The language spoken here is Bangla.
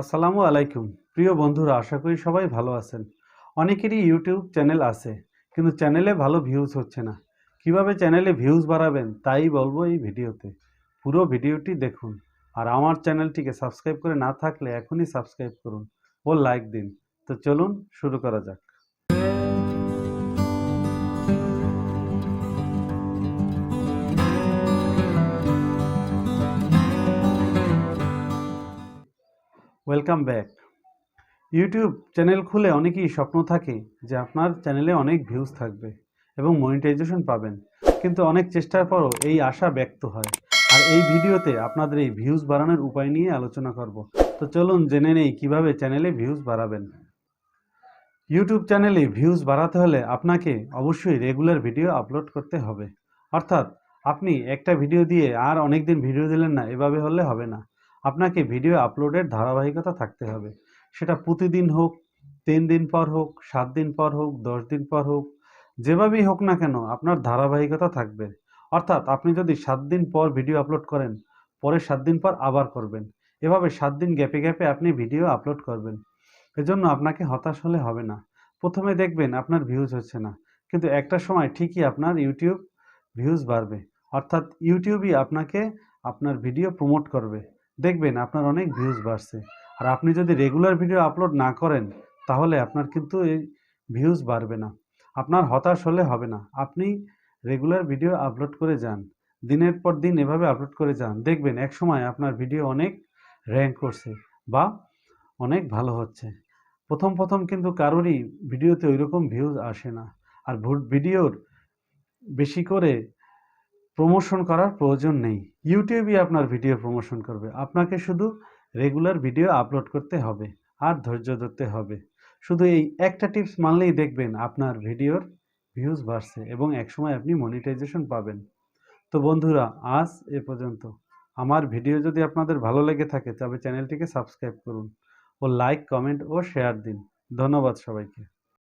আসসালামু আলাইকুম। প্রিয় বন্ধুরা, আশা করি সবাই ভালো আছেন। অনেকেরই ইউটিউব চ্যানেল আছে, কিন্তু চ্যানেলে ভালো ভিউজ হচ্ছে না। কীভাবে চ্যানেলে ভিউজ বাড়াবেন, তাই বলব এই ভিডিওতে। পুরো ভিডিওটি দেখুন, আর আমার চ্যানেলটিকে সাবস্ক্রাইব করে না থাকলে এখনই সাবস্ক্রাইব করুন ও লাইক দিন। তো চলুন শুরু করা যাক। ওয়েলকাম ব্যাক ইউটিউব চ্যানেল খুলে অনেকেই স্বপ্ন থাকে যে আপনার চ্যানেলে অনেক ভিউজ থাকবে এবং মনিটাইজেশন পাবেন। কিন্তু অনেক চেষ্টার পরও এই আশা ব্যক্ত হয়। আর এই ভিডিওতে আপনাদের এই ভিউজ বাড়ানোর উপায় নিয়ে আলোচনা করব। তো চলুন জেনে নেই কীভাবে চ্যানেলে ভিউজ বাড়াবেন। ইউটিউব চ্যানেলে ভিউজ বাড়াতে হলে আপনাকে অবশ্যই রেগুলার ভিডিও আপলোড করতে হবে। অর্থাৎ আপনি একটা ভিডিও দিয়ে আর অনেক দিন ভিডিও দিলেন না, এভাবে হলে হবে না। আপনাকে ভিডিও আপলোডের ধারাবাহিকতা থাকতে হবে। সেটা প্রতিদিন হোক, তিন দিন পর হোক, সাত দিন পর হোক, দশ দিন পর হোক, যেভাবেই হোক না কেন, আপনার ধারাবাহিকতা থাকবে। অর্থাৎ আপনি যদি সাত দিন পর ভিডিও আপলোড করেন পরে সাত দিন পর আবার করবেন। এভাবে সাত দিন গ্যাপে গ্যাপে আপনি ভিডিও আপলোড করবেন। এজন্য আপনাকে হতাশ হলে হবে না। প্রথমে দেখবেন আপনার ভিউজ হচ্ছে না। কিন্তু একটা সময় ঠিকই আপনার ইউটিউব ভিউজ বাড়বে। অর্থাৎ ইউটিউবই আপনাকে আপনার ভিডিও প্রমোট করবে। দেখবেন আপনার অনেক ভিউজ বাড়ছে। আর আপনি যদি রেগুলার ভিডিও আপলোড না করেন, তাহলে আপনার কিন্তু এই ভিউজ বাড়বে না। আপনার হতাশ হলে হবে না। আপনি রেগুলার ভিডিও আপলোড করে যান। দিনের পর দিন এভাবে আপলোড করে যান। দেখবেন এক সময় আপনার ভিডিও অনেক র্যাঙ্ক করছে বা অনেক ভালো হচ্ছে। প্রথম প্রথম কিন্তু কারোরই ভিডিওতে ওই রকম ভিউজ আসে না। আর ভিডিওর বেশি করে প্রমোশন করার প্রয়োজন নেই। ইউটিউবই আপনার ভিডিও প্রমোশন করবে। আপনাকে শুধু রেগুলার ভিডিও আপলোড করতে হবে আর ধৈর্য ধরতে হবে। শুধু এই একটা টিপস মানলেই দেখবেন আপনার ভিডিওর ভিউজ বাড়ছে এবং একসময় আপনি মনিটাইজেশন পাবেন। তো বন্ধুরা, আজ এ পর্যন্ত। আমার ভিডিও যদি আপনাদের ভালো লেগে থাকে তবে চ্যানেলটিকে সাবস্ক্রাইব করুন ও লাইক কমেন্ট ও শেয়ার দিন। ধন্যবাদ সবাইকে।